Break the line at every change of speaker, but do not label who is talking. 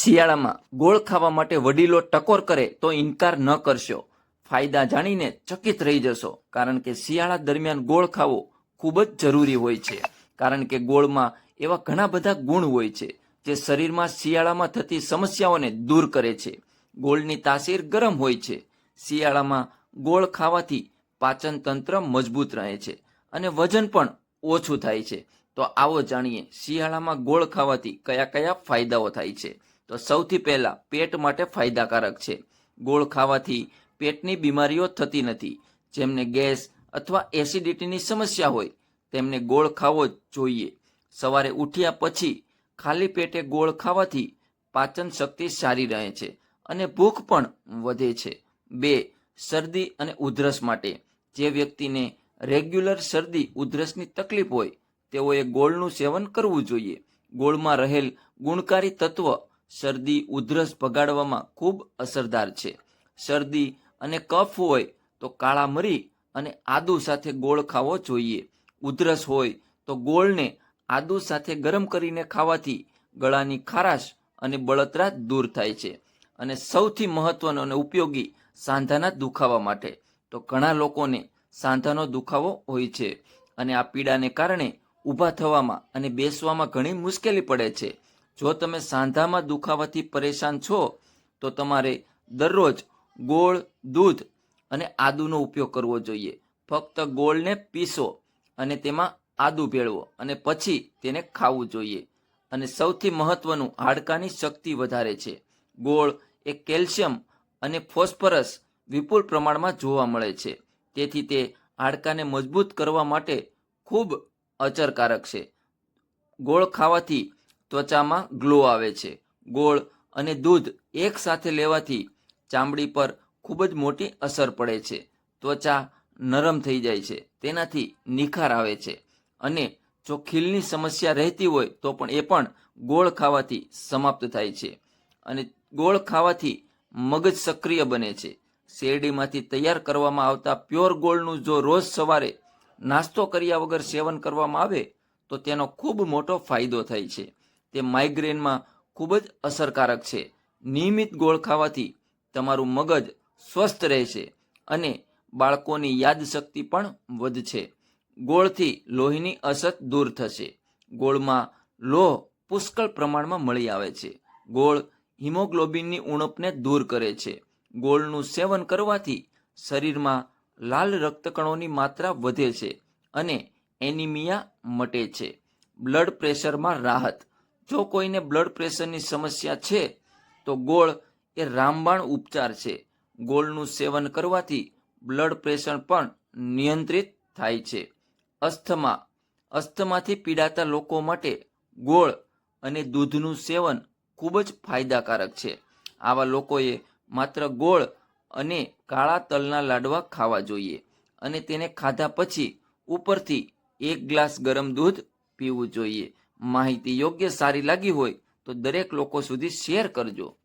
શિયાળામાં ગોળ ખાવા માટે વડીલો ટકોર કરે તો ઇનકાર ન કરશો. ફાયદા જાણીને ચકિત રહી જશો, કારણ કે શિયાળા દરમિયાન ગોળ ખાવો ખૂબ જ જરૂરી હોય છે. કારણ કે ગોળમાં એવા ઘણા બધા ગુણ હોય છે, જે શરીરમાં શિયાળામાં થતી સમસ્યાઓને દૂર કરે છે. ગોળની તાસીર ગરમ હોય છે. શિયાળામાં ગોળ ખાવાથી પાચન તંત્ર મજબૂત રહે છે અને વજન પણ ઓછું થાય છે. તો આવો જાણીએ શિયાળામાં ગોળ ખાવાથી કયા કયા ફાયદાઓ થાય છે. તો સૌથી પહેલા પેટ માટે ફાયદાકારક છે. ગોળ ખાવાથી પેટની બીમારીઓ થતી નથી. જેમને ગેસ અથવા એસિડિટીની સમસ્યા હોય, તેમને ગોળ ખાવો જ જોઈએ. સવારે ઉઠ્યા પછી ખાલી પેટે ગોળ ખાવાથી પાચન શક્તિ સારી રહે છે અને ભૂખ પણ વધે છે. બે, શરદી અને ઉધરસ માટે. જે વ્યક્તિને રેગ્યુલર શરદી, ઉધરસની તકલીફ હોય, તેઓએ ગોળનું સેવન કરવું જોઈએ. ગોળમાં રહેલ ગુણકારી તત્વ શરદી, ઉધરસ ભગાડવામાં ખૂબ અસરદાર છે. શરદી અને કફ હોય તો કાળા મરી અને આદુ સાથે ગોળ ખાવો જોઈએ. ઉધરસ હોય તો ગોળને આદુ સાથે ગરમ કરીને ખાવાથી ગળાની ખારાશ અને બળતરા દૂર થાય છે અને સૌથી મહત્વનો અને ઉપયોગી સાંધાના દુખાવા માટે. તો ઘણા લોકોને સાંધાનો દુખાવો હોય છે અને આ પીડાને કારણે ઊભા થવામાં અને બેસવામાં ઘણી મુશ્કેલી પડે છે. જો તમે સાંધામાં દુખાવાથી પરેશાન છો, તો તમારે દરરોજ ગોળ, દૂધ અને આદુનો ઉપયોગ કરવો જોઈએ. ફક્ત ગોળને પીસો અને તેમાં આદુ ભેળવો અને પછી તેને ખાવું જોઈએ. અને સૌથી મહત્વનું, હાડકાની શક્તિ વધારે છે. ગોળ એ કેલ્શિયમ અને ફોસ્ફરસ વિપુલ પ્રમાણમાં જોવા મળે છે. તેથી તે હાડકાને મજબૂત કરવા માટે ખૂબ અસરકારક છે. ગોળ ખાવાથી ત્વચામાં ગ્લો આવે છે. ગોળ અને દૂધ એક સાથે લેવાથી ચામડી પર ખૂબ જ મોટી અસર પડે છે. ત્વચા નરમ થઈ જાય છે. તેનાથી નિખાર આવે છે. અને જો ખીલની સમસ્યા રહેતી હોય તો પણ એ પણ ગોળ ખાવાથી સમાપ્ત થાય છે. અને ગોળ ખાવાથી મગજ સક્રિય બને છે. શેરડીમાંથી તૈયાર કરવામાં આવતા પ્યોર ગોળનું જો રોજ સવારે નાસ્તો કર્યા વગર સેવન કરવામાં આવે, તો તેનો ખૂબ મોટો ફાયદો થાય છે. તે માઇગ્રેનમાં ખૂબ જ અસરકારક છે. નિયમિત ગોળ ખાવાથી તમારું મગજ સ્વસ્થ રહેશે અને બાળકોની યાદશક્તિ પણ વધશે. ગોળથી લોહીની અસર દૂર થશે. ગોળમાં લોહ પુષ્કળ પ્રમાણમાં મળી આવે છે. ગોળ હિમોગ્લોબિનની ઉણપને દૂર કરે છે. ગોળનું સેવન કરવાથી શરીરમાં લાલ રક્તકણોની માત્રા વધે છે અને એનિમિયા મટે છે. બ્લડ પ્રેશરમાં રાહત. જો કોઈને બ્લડ પ્રેશરની સમસ્યા છે, તો ગોળ એ રામબાણ ઉપચાર છે. ગોળનું સેવન કરવાથી બ્લડ પ્રેશર પણ નિયંત્રિત થાય છે. અસ્થમા. અસ્થમાથી પીડાતા લોકો માટે ગોળ અને દૂધનું સેવન ખૂબ જ ફાયદાકારક છે. આવા લોકોએ માત્ર ગોળ અને કાળા તલના લાડવા ખાવા જોઈએ અને તેને ખાધા પછી ઉપરથી એક ગ્લાસ ગરમ દૂધ પીવું જોઈએ. માહિતી યોગ્ય સારી લાગી હોય તો દરેક લોકો સુધી શેર કરજો.